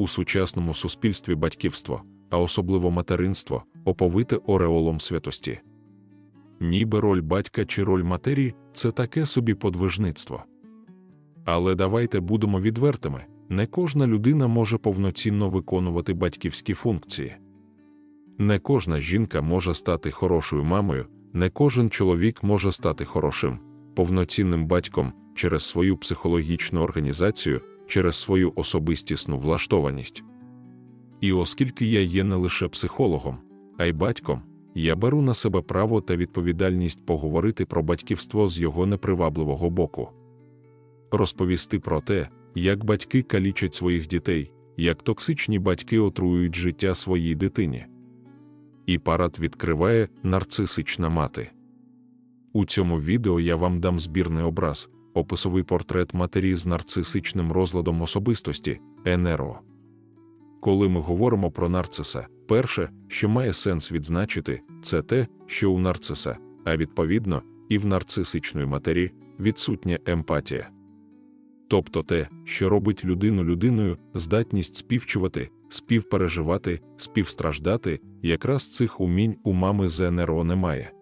У сучасному суспільстві батьківство, а особливо материнство, оповите ореолом святості. Ніби роль батька чи роль матері це таке собі подвижництво. Але давайте будемо відвертими: не кожна людина може повноцінно виконувати батьківські функції. Не кожна жінка може стати хорошою мамою, не кожен чоловік може стати хорошим, повноцінним батьком через свою психологічну організацію, через свою особистісну влаштованість. І оскільки я є не лише психологом, а й батьком, я беру на себе право та відповідальність поговорити про батьківство з його непривабливого боку, розповісти про те, як батьки калічать своїх дітей, як токсичні батьки отруюють життя своїй дитині. І парад відкриває нарцисична мати. У цьому відео я вам дам збірний образ, описовий портрет матері з нарцисичним розладом особистості НРО. Коли ми говоримо про нарциса, перше, що має сенс відзначити, це те, що у нарциса, а відповідно, і в нарцисичної матері відсутня емпатія. Тобто те, що робить людину людиною, здатність співчувати, співпереживати, співстраждати, якраз цих умінь у мами з НРО немає.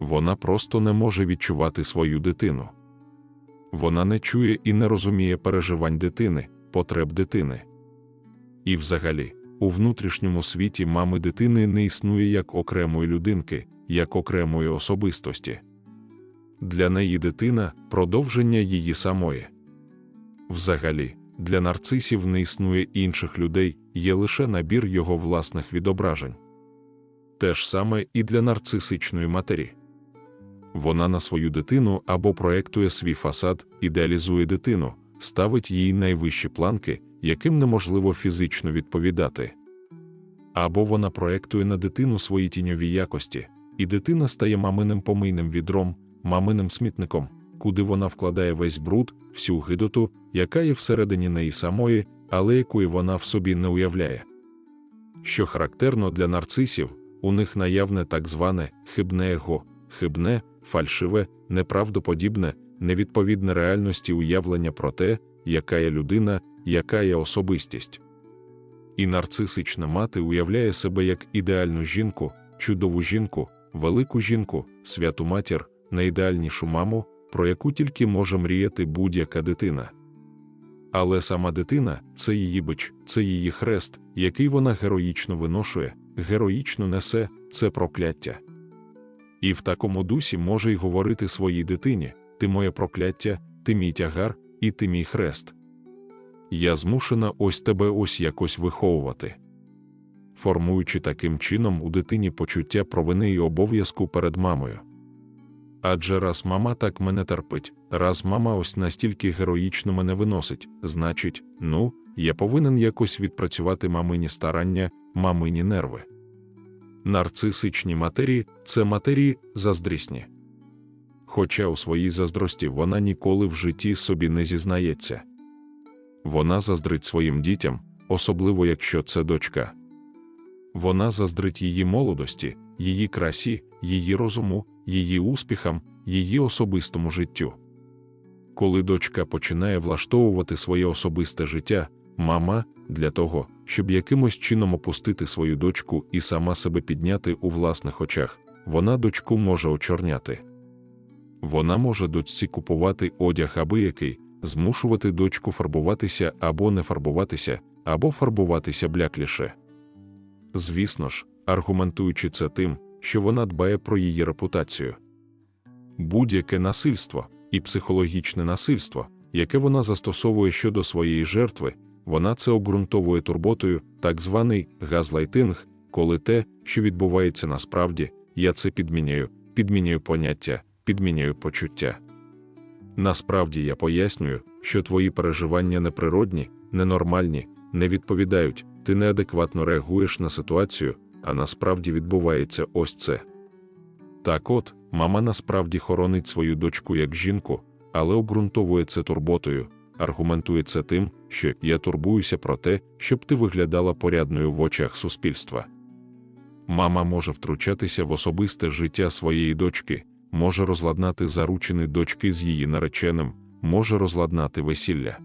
Вона просто не може відчувати свою дитину. Вона не чує і не розуміє переживань дитини, потреб дитини. І взагалі, у внутрішньому світі мами дитини не існує як окремої людинки, як окремої особистості. Для неї дитина продовження її самої. Взагалі, для нарцисів не існує інших людей, є лише набір його власних відображень. Те ж саме і для нарцисичної матері. Вона на свою дитину або проектує свій фасад, ідеалізує дитину, ставить їй найвищі планки, яким неможливо фізично відповідати. Або вона проектує на дитину свої тіньові якості, і дитина стає маминим помийним відром, маминим смітником, куди вона вкладає весь бруд, всю гидоту, яка є всередині неї самої, але якої вона в собі не уявляє. Що характерно для нарцисів, у них наявне так зване хибне его, хибне, фальшиве, неправдоподібне, невідповідне реальності уявлення про те, яка є людина, яка є особистість. І нарцисична мати уявляє себе як ідеальну жінку, чудову жінку, велику жінку, святу матір, найідеальнішу маму, про яку тільки може мріяти будь-яка дитина. Але сама дитина це її бич, це її хрест, який вона героїчно виношує, героїчно несе, це прокляття. І в такому дусі може й говорити своїй дитині: ти моє прокляття, ти мій тягар, і ти мій хрест. Я змушена ось тебе ось якось виховувати. Формуючи таким чином у дитині почуття провини і обов'язку перед мамою. Адже раз мама так мене терпить, раз мама ось настільки героїчно мене виносить, значить, ну, я повинен якось відпрацювати мамині старання, мамині нерви. Нарцисичні матері це матері заздрісні. Хоча у своїй заздрості вона ніколи в житті собі не зізнається. Вона заздрить своїм дітям, особливо якщо це дочка. Вона заздрить її молодості, її красі, її розуму, її успіхам, її особистому життю. Коли дочка починає влаштовувати своє особисте життя, мама для того, щоб якимось чином опустити свою дочку і сама себе підняти у власних очах, вона дочку може очорняти. Вона може дочці купувати одяг аби який, змушувати дочку фарбуватися або не фарбуватися, або фарбуватися блякліше. Звісно ж, аргументуючи це тим, що вона дбає про її репутацію. Будь-яке насильство і психологічне насильство, яке вона застосовує щодо своєї жертви, вона це обґрунтовує турботою, так званий газлайтинг, коли те, що відбувається насправді, я це підміняю, підміняю поняття, підміняю почуття. Насправді я пояснюю, що твої переживання неприродні, ненормальні, не відповідають, ти неадекватно реагуєш на ситуацію, а насправді відбувається ось це. Так от, мама насправді хоронить свою дочку як жінку, але обґрунтовує це турботою, аргументує це тим, що я турбуюся про те, щоб ти виглядала порядною в очах суспільства. Мама може втручатися в особисте життя своєї дочки, може розладнати заручини дочки з її нареченим, може розладнати весілля.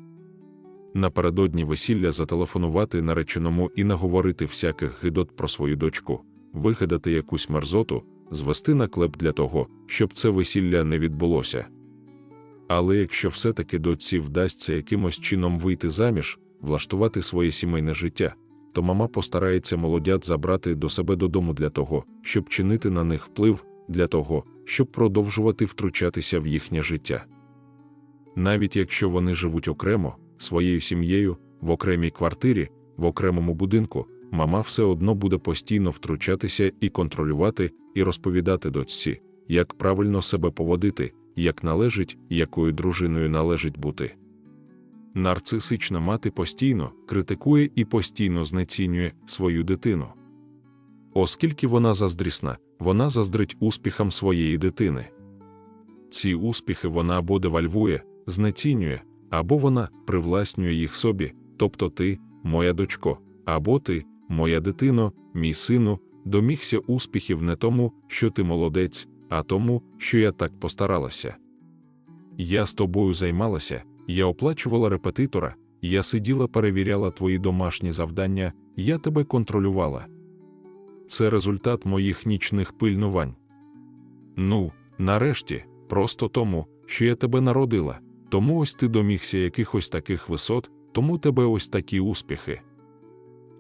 напередодні весілля зателефонувати нареченому і наговорити всяких гидот про свою дочку, вигадати якусь мерзоту, звести наклеп для того, щоб це весілля не відбулося. Але якщо все-таки дочці вдасться якимось чином вийти заміж, влаштувати своє сімейне життя, то мама постарається молодят забрати до себе додому для того, щоб чинити на них вплив, для того, щоб продовжувати втручатися в їхнє життя. Навіть якщо вони живуть окремо, своєю сім'єю, в окремій квартирі, в окремому будинку, мама все одно буде постійно втручатися і контролювати, і розповідати дочці, як правильно себе поводити, як належить, якою дружиною належить бути. Нарцисична мати постійно критикує і постійно знецінює свою дитину. Оскільки вона заздрісна, вона заздрить успіхам своєї дитини. Ці успіхи вона або девальвує, знецінює, або вона привласнює їх собі, тобто ти, моя дочко, або ти, моя дитино, мій сину, домігся успіхів не тому, що ти молодець, а тому, що я так постаралася. Я з тобою займалася, я оплачувала репетитора, я сиділа, перевіряла твої домашні завдання, я тебе контролювала. Це результат моїх нічних пильнувань. Ну, нарешті, просто тому, що я тебе народила, тому ось ти домігся якихось таких висот, тому тебе ось такі успіхи.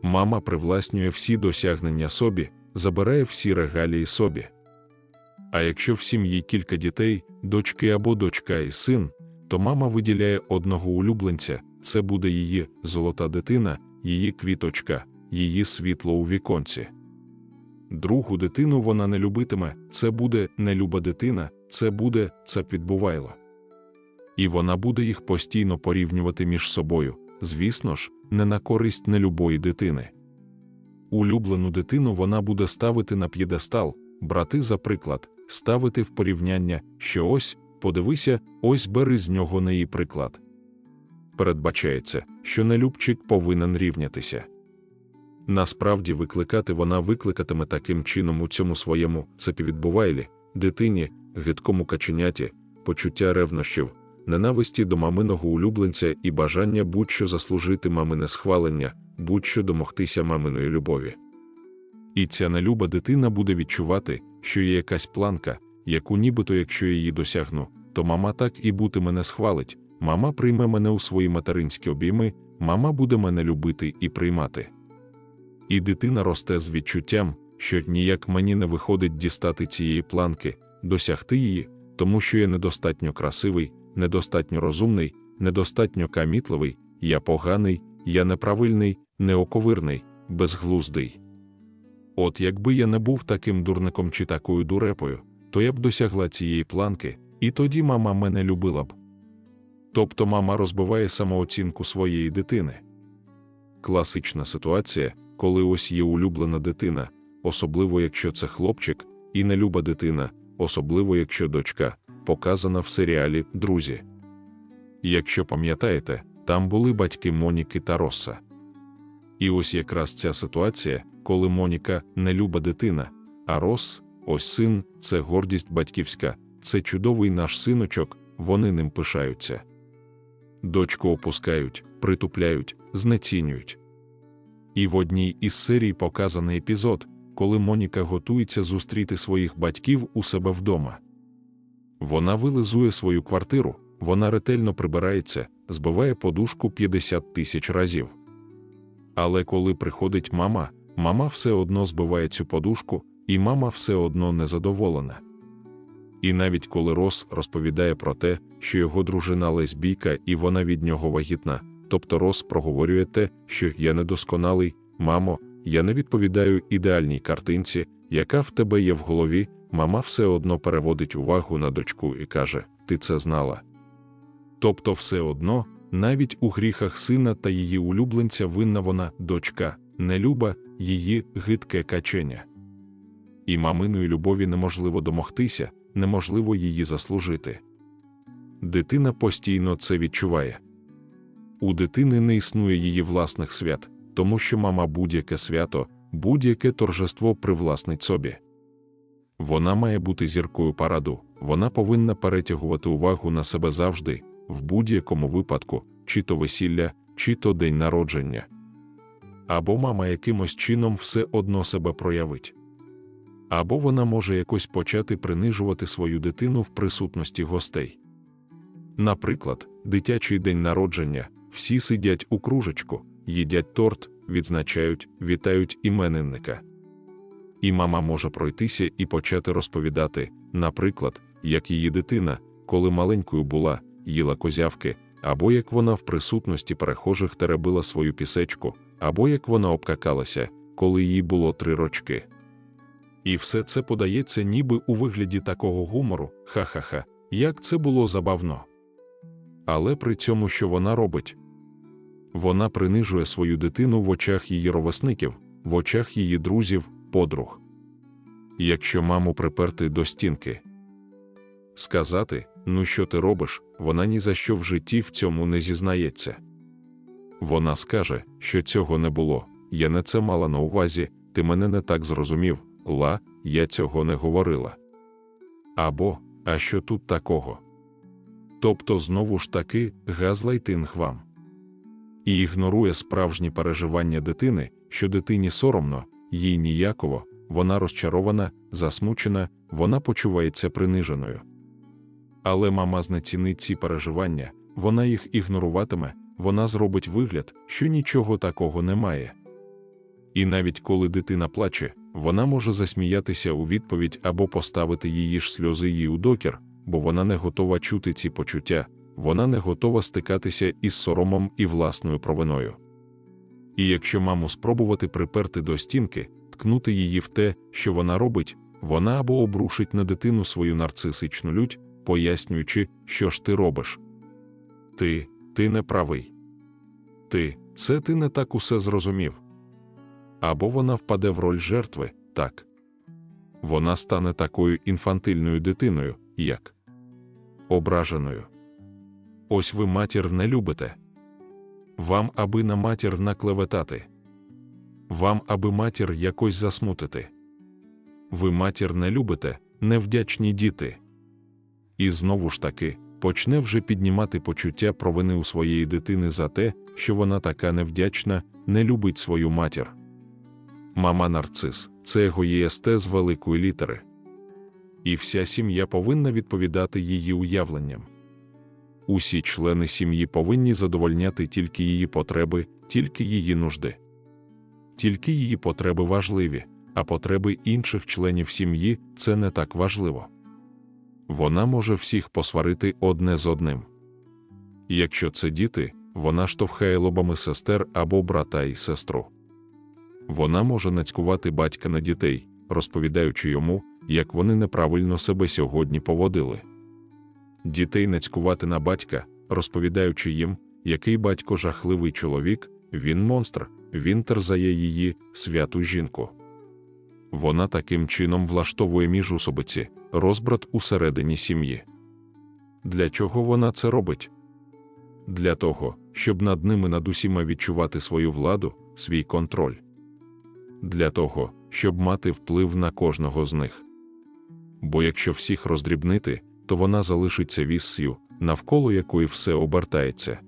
Мама привласнює всі досягнення собі, забирає всі регалії собі. А якщо в сім'ї кілька дітей, дочки або дочка і син, то мама виділяє одного улюбленця, це буде її золота дитина, її квіточка, її світло у віконці. Другу дитину вона не любитиме, це буде нелюба дитина, це буде цапвідбувайло. І вона буде їх постійно порівнювати між собою, звісно ж, не на користь нелюбої дитини. Улюблену дитину вона буде ставити на п'єдестал, брати за приклад, ставити в порівняння, що ось, подивися, ось бери з нього неї приклад. Передбачається, що нелюбчик повинен рівнятися. Насправді викликати вона викликатиме таким чином у цьому своєму цепівідбувайлі, дитині, гидкому каченяті, почуття ревнощів, ненависті до маминого улюбленця і бажання будь-що заслужити мамине схвалення, будь-що домогтися маминої любові. І ця нелюба дитина буде відчувати, що є якась планка, яку нібито якщо її досягну, то мама так і бути мене схвалить, мама прийме мене у свої материнські обійми, мама буде мене любити і приймати. І дитина росте з відчуттям, що ніяк мені не виходить дістати цієї планки, досягти її, тому що я недостатньо красивий, недостатньо розумний, недостатньо камітливий, я поганий, я неправильний, неоковирний, безглуздий. От якби я не був таким дурником чи такою дурепою, то я б досягла цієї планки, і тоді мама мене любила б. Тобто мама розбиває самооцінку своєї дитини. Класична ситуація, коли ось є улюблена дитина, особливо якщо це хлопчик, і нелюба дитина, особливо якщо дочка, показана в серіалі Друзі. Якщо пам'ятаєте, там були батьки Моніки та Росса. І ось якраз ця ситуація, коли Моніка нелюба дитина, а Рос, ось син, це гордість батьківська, це чудовий наш синочок, вони ним пишаються. Дочку опускають, притупляють, знецінюють. І в одній із серій показаний епізод, коли Моніка готується зустріти своїх батьків у себе вдома. Вона вилизує свою квартиру, вона ретельно прибирається, збиває подушку 50 тисяч разів. Але коли приходить мама, мама все одно збиває цю подушку, і мама все одно незадоволена. І навіть коли Рос розповідає про те, що його дружина лесбійка і вона від нього вагітна, тобто Рос проговорює те, що я недосконалий, мамо, я не відповідаю ідеальній картинці, яка в тебе є в голові, мама все одно переводить увагу на дочку і каже: Ти це знала. Тобто, все одно, навіть у гріхах сина та її улюбленця винна вона, дочка, нелюба, її гидке качення. І маминої любові неможливо домогтися, неможливо її заслужити. Дитина постійно це відчуває. У дитини не існує її власних свят, тому що мама будь-яке свято, будь-яке торжество привласнить собі. Вона має бути зіркою параду, вона повинна перетягувати увагу на себе завжди, в будь-якому випадку, чи то весілля, чи то день народження. Або мама якимось чином все одно себе проявить. Або вона може якось почати принижувати свою дитину в присутності гостей. Наприклад, дитячий день народження, всі сидять у кружечку, їдять торт, відзначають, вітають іменинника. І мама може пройтися і почати розповідати, наприклад, як її дитина, коли маленькою була, їла козявки, або як вона в присутності перехожих теребила свою пісечку, або як вона обкакалася, коли їй було три рочки. І все це подається ніби у вигляді такого гумору, ха-ха-ха, як це було забавно. Але при цьому, що вона робить? Вона принижує свою дитину в очах її ровесників, в очах її друзів, подруг. Якщо маму приперти до стінки, сказати, ну що ти робиш, вона ні за що в житті в цьому не зізнається. Вона скаже, що цього не було, я не це мала на увазі, ти мене не так зрозумів, ла, я цього не говорила. Або, а що тут такого? Тобто знову ж таки газлайтинг вам. І ігнорує справжні переживання дитини, що дитині соромно, їй ніяково, вона розчарована, засмучена, вона почувається приниженою. Але мама знецінить ці переживання, вона їх ігноруватиме, вона зробить вигляд, що нічого такого немає. І навіть коли дитина плаче, вона може засміятися у відповідь або поставити її ж сльози їй у докір, бо вона не готова чути ці почуття, вона не готова стикатися із соромом і власною провиною. І якщо маму спробувати приперти до стінки, ткнути її в те, що вона робить, вона або обрушить на дитину свою нарцисичну лють, пояснюючи, що ж ти робиш. Ти, ти не правий. Ти, це ти не так усе зрозумів. Або вона впаде в роль жертви, так. Вона стане такою інфантильною дитиною, як ображеною. Ось ви матір не любите. Вам аби на матір наклеветати. Вам аби матір якось засмутити. Ви матір не любите, невдячні діти. І знову ж таки почне вже піднімати почуття провини у своєї дитини за те, що вона така невдячна, не любить свою матір. Мама нарцис це егоїст з великої літери. І вся сім'я повинна відповідати її уявленням. Усі члени сім'ї повинні задовольняти тільки її потреби, тільки її нужди. Тільки її потреби важливі, а потреби інших членів сім'ї це не так важливо. Вона може всіх посварити одне з одним. Якщо це діти, вона штовхає лобами сестер або брата і сестру. Вона може нацькувати батька на дітей, розповідаючи йому, як вони неправильно себе сьогодні поводили. Дітей нацькувати на батька, розповідаючи їм, який батько жахливий чоловік, він монстр, він терзає її, святу жінку. Вона таким чином влаштовує міжусобиці, розбрат усередині сім'ї. Для чого вона це робить? Для того, щоб над ними над усіма відчувати свою владу, свій контроль. Для того, щоб мати вплив на кожного з них. Бо якщо всіх роздрібнити, то вона залишиться віссю, навколо якої все обертається.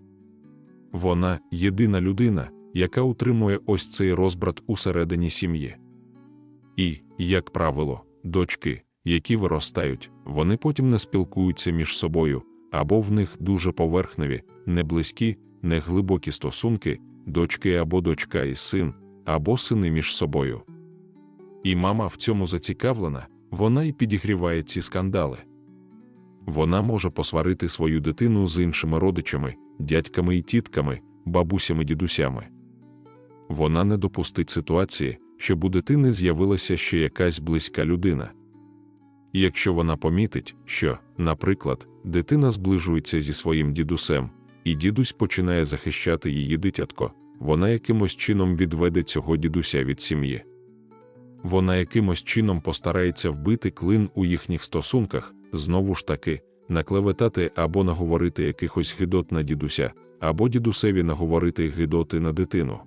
Вона єдина людина, яка утримує ось цей розбрат усередині сім'ї. І, як правило, дочки, які виростають, вони потім не спілкуються між собою, або в них дуже поверхневі, неблизькі, неглибокі стосунки, дочки або дочка і син, або сини між собою. І мама в цьому зацікавлена, вона й підігріває ці скандали. Вона може посварити свою дитину з іншими родичами, дядьками і тітками, бабусями дідусями. Вона не допустить ситуації, щоб у дитини з'явилася ще якась близька людина. І якщо вона помітить, що, наприклад, дитина зближується зі своїм дідусем, і дідусь починає захищати її дитятко, вона якимось чином відведе цього дідуся від сім'ї. Вона якимось чином постарається вбити клин у їхніх стосунках, знову ж таки, наклеветати або наговорити якихось гидот на дідуся, або дідусеві наговорити гидоти на дитину.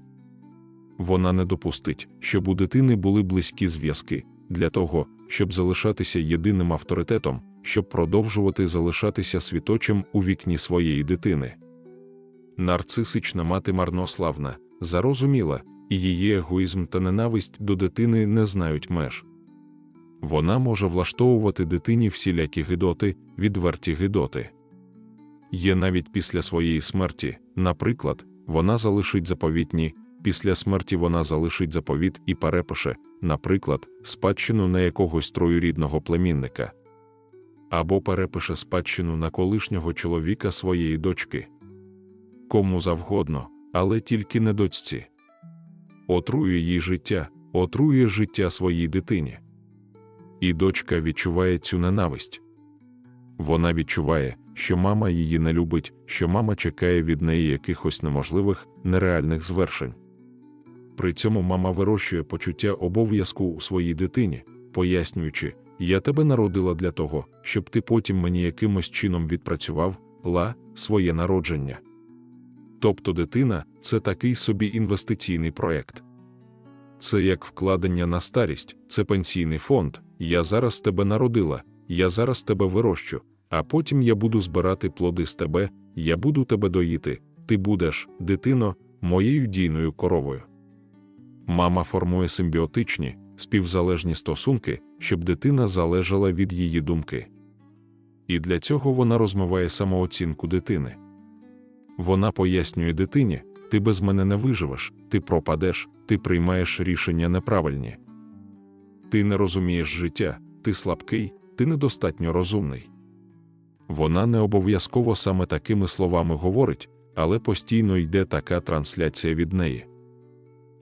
Вона не допустить, щоб у дитини були близькі зв'язки, для того, щоб залишатися єдиним авторитетом, щоб продовжувати залишатися світочем у вікні своєї дитини. Нарцисична мати марнославна, зарозуміла, і її егоїзм та ненависть до дитини не знають меж. Вона може влаштовувати дитині всілякі гидоти, відверті гидоти. Є навіть після своєї смерті, наприклад, вона залишить заповітні, після смерті вона залишить заповіт і перепише, наприклад, спадщину на якогось троюрідного племінника. Або перепише спадщину на колишнього чоловіка своєї дочки. Кому завгодно, але тільки не дочці. Отрує їй життя, отрує життя своїй дитині. І дочка відчуває цю ненависть. Вона відчуває, що мама її не любить, що мама чекає від неї якихось неможливих, нереальних звершень. При цьому мама вирощує почуття обов'язку у своїй дитині, пояснюючи, я тебе народила для того, щоб ти потім мені якимось чином відпрацював ла своє народження. Тобто дитина це такий собі інвестиційний проєкт. Це як вкладення на старість, це пенсійний фонд. Я зараз тебе народила, я зараз тебе вирощу, а потім я буду збирати плоди з тебе, я буду тебе доїти, ти будеш, дитино, моєю дійною коровою. Мама формує симбіотичні, співзалежні стосунки, щоб дитина залежала від її думки. І для цього вона розмиває самооцінку дитини. Вона пояснює дитині, ти без мене не виживеш, ти пропадеш, ти приймаєш рішення неправильні. Ти не розумієш життя, ти слабкий, ти недостатньо розумний. Вона не обов'язково саме такими словами говорить, але постійно йде така трансляція від неї.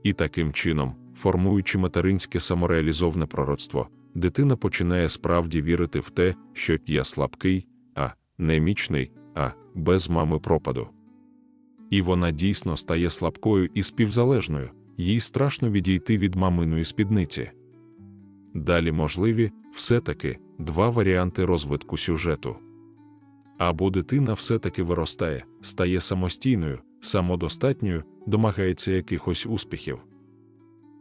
І таким чином, формуючи материнське самореалізовне пророцтво, дитина починає справді вірити в те, що я слабкий, а немічний, а без мами пропаду. І вона дійсно стає слабкою і співзалежною, їй страшно відійти від маминої спідниці. Далі можливі все-таки два варіанти розвитку сюжету. Або дитина все-таки виростає, стає самостійною, самодостатньою, домагається якихось успіхів.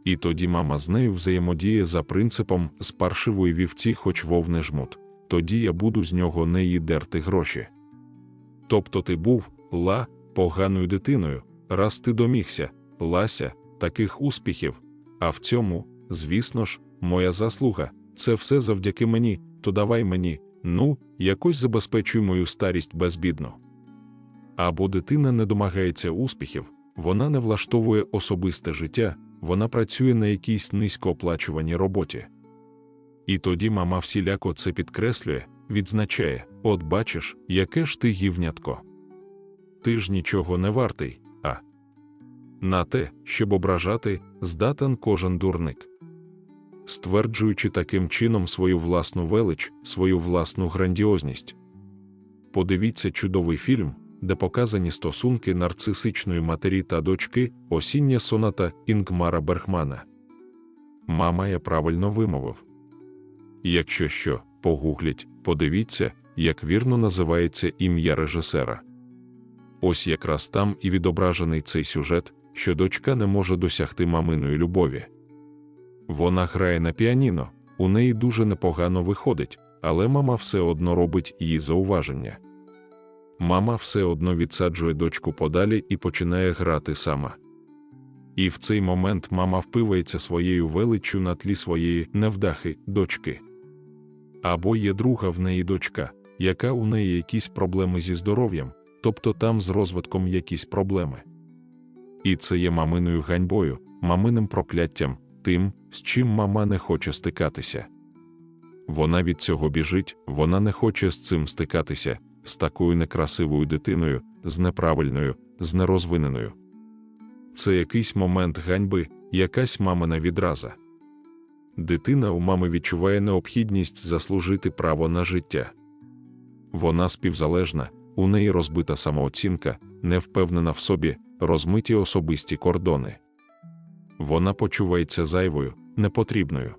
І тоді мама з нею взаємодіє за принципом з паршивої вівці, хоч вов не жмут, тоді я буду з нього неї дерти гроші. Тобто ти був, ла, поганою дитиною, раз ти домігся, лася, таких успіхів, а в цьому, звісно ж, моя заслуга, це все завдяки мені, то давай мені, ну, якось забезпечуй мою старість безбідно. Або дитина не домагається успіхів, вона не влаштовує особисте життя, вона працює на якійсь низькооплачуваній роботі. І тоді мама всіляко це підкреслює, відзначає: от бачиш, яке ж ти гівнятко. Ти ж нічого не вартий, а на те, щоб ображати, здатен кожен дурник. Стверджуючи таким чином свою власну велич, свою власну грандіозність. Подивіться чудовий фільм, де показані стосунки нарцисичної матері та дочки, осіння соната Інгмара Бергмана. Мама я правильно вимовив. Якщо що, погугліть, подивіться, як вірно називається ім'я режисера. Ось якраз там і відображений цей сюжет, що дочка не може досягти маминої любові. Вона грає на піаніно, у неї дуже непогано виходить, але мама все одно робить її зауваження. Мама все одно відсаджує дочку подалі і починає грати сама. І в цей момент мама впивається своєю величчю на тлі своєї невдахи дочки. Або є друга в неї дочка, яка у неї якісь проблеми зі здоров'ям, тобто там з розвитком якісь проблеми. І це є маминою ганьбою, маминим прокляттям, тим, з чим мама не хоче стикатися. Вона від цього біжить, вона не хоче з цим стикатися, з такою некрасивою дитиною, з неправильною, з нерозвиненою. Це якийсь момент ганьби, якась мамина відраза. Дитина у мами відчуває необхідність заслужити право на життя. Вона співзалежна, у неї розбита самооцінка, не впевнена в собі, розмиті особисті кордони. Вона почувається зайвою, непотрібною.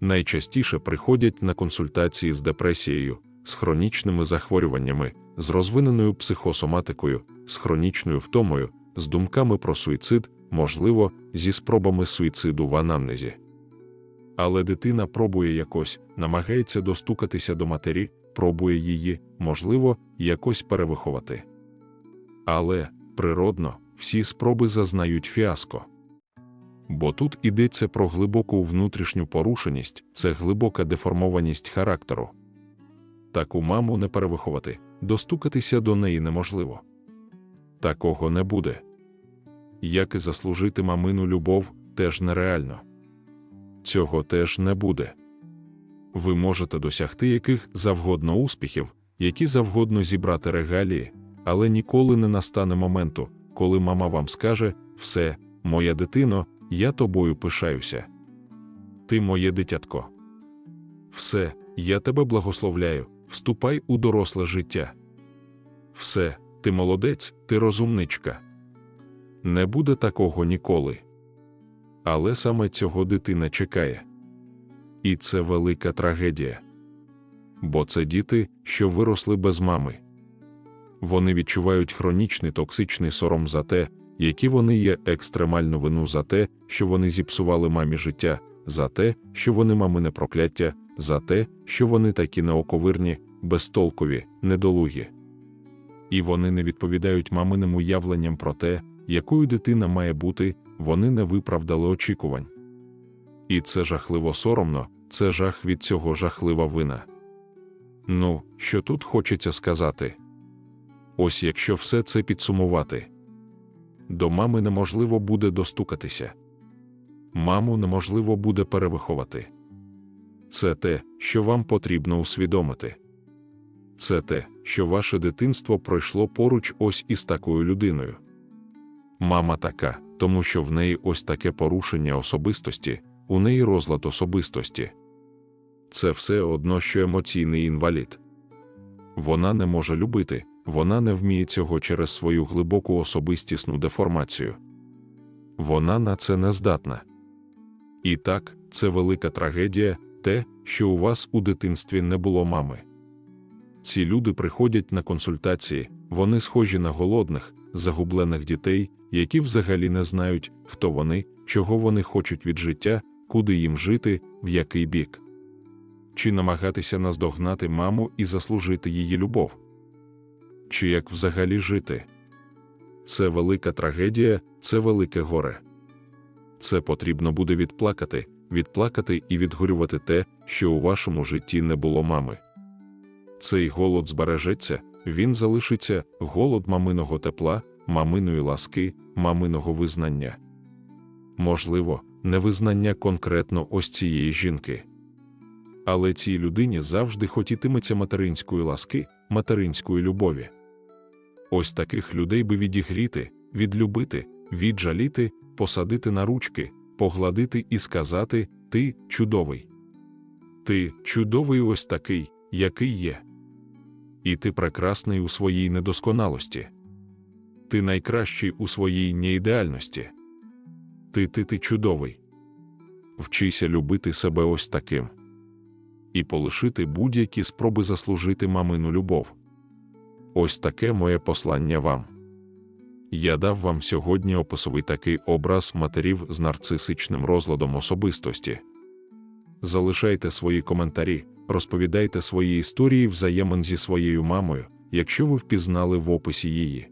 Найчастіше приходять на консультації з депресією, з хронічними захворюваннями, з розвиненою психосоматикою, з хронічною втомою, з думками про суїцид, можливо, зі спробами суїциду в анамнезі. Але дитина пробує якось, намагається достукатися до матері, пробує її, можливо, якось перевиховати. Але, природно, всі спроби зазнають фіаско. Бо тут йдеться про глибоку внутрішню порушеність, це глибока деформованість характеру. Таку маму не перевиховати, достукатися до неї неможливо. Такого не буде. Як і заслужити мамину любов, теж нереально. Цього теж не буде. Ви можете досягти яких завгодно успіхів, які завгодно зібрати регалії, але ніколи не настане моменту, коли мама вам скаже: все, моя дитино, я тобою пишаюся. Ти моє дитятко. Все, я тебе благословляю, вступай у доросле життя. Все, ти молодець, ти розумничка. Не буде такого ніколи. Але саме цього дитина чекає. І це велика трагедія. Бо це діти, що виросли без мами. Вони відчувають хронічний токсичний сором за те, які вони є екстремальну вину за те, що вони зіпсували мамі життя, за те, що вони мамине прокляття, за те, що вони такі неоковирні, безтолкові, недолугі. І вони не відповідають маминим уявленням про те, якою дитина має бути, вони не виправдали очікувань. І це жахливо соромно, це жах від цього жахлива вина. Ну, що тут хочеться сказати? Ось якщо все це підсумувати. До мами неможливо буде достукатися. Маму неможливо буде перевиховати. Це те, що вам потрібно усвідомити. Це те, що ваше дитинство пройшло поруч ось із такою людиною. Мама така, тому що в неї ось таке порушення особистості, у неї розлад особистості. Це все одно, що емоційний інвалід. Вона не може любити, вона не вміє цього через свою глибоку особистісну деформацію. Вона на це не здатна. І так, це велика трагедія, те, що у вас у дитинстві не було мами. Ці люди приходять на консультації, вони схожі на голодних, загублених дітей, які взагалі не знають, хто вони, чого вони хочуть від життя, куди їм жити, в який бік. Чи намагатися наздогнати маму і заслужити її любов? Чи як взагалі жити? Це велика трагедія, це велике горе. Це потрібно буде відплакати, відплакати і відгорювати те, що у вашому житті не було мами. Цей голод збережеться, він залишиться голод маминого тепла, маминої ласки, маминого визнання. Можливо, невизнання конкретно ось цієї жінки. Але цій людині завжди хотітиметься материнської ласки, материнської любові. Ось таких людей би відігріти, відлюбити, віджаліти, посадити на ручки, погладити і сказати Ти чудовий. Ти чудовий ось такий, який є. І ти прекрасний у своїй недосконалості. Ти найкращий у своїй неідеальності. Ти ти ти чудовий. Вчися любити себе ось таким і полишити будь-які спроби заслужити мамину любов. Ось таке моє послання вам. Я дав вам сьогодні описовий такий образ матерів з нарцисичним розладом особистості. Залишайте свої коментарі, розповідайте свої історії взаємин зі своєю мамою, якщо ви впізнали в описі її.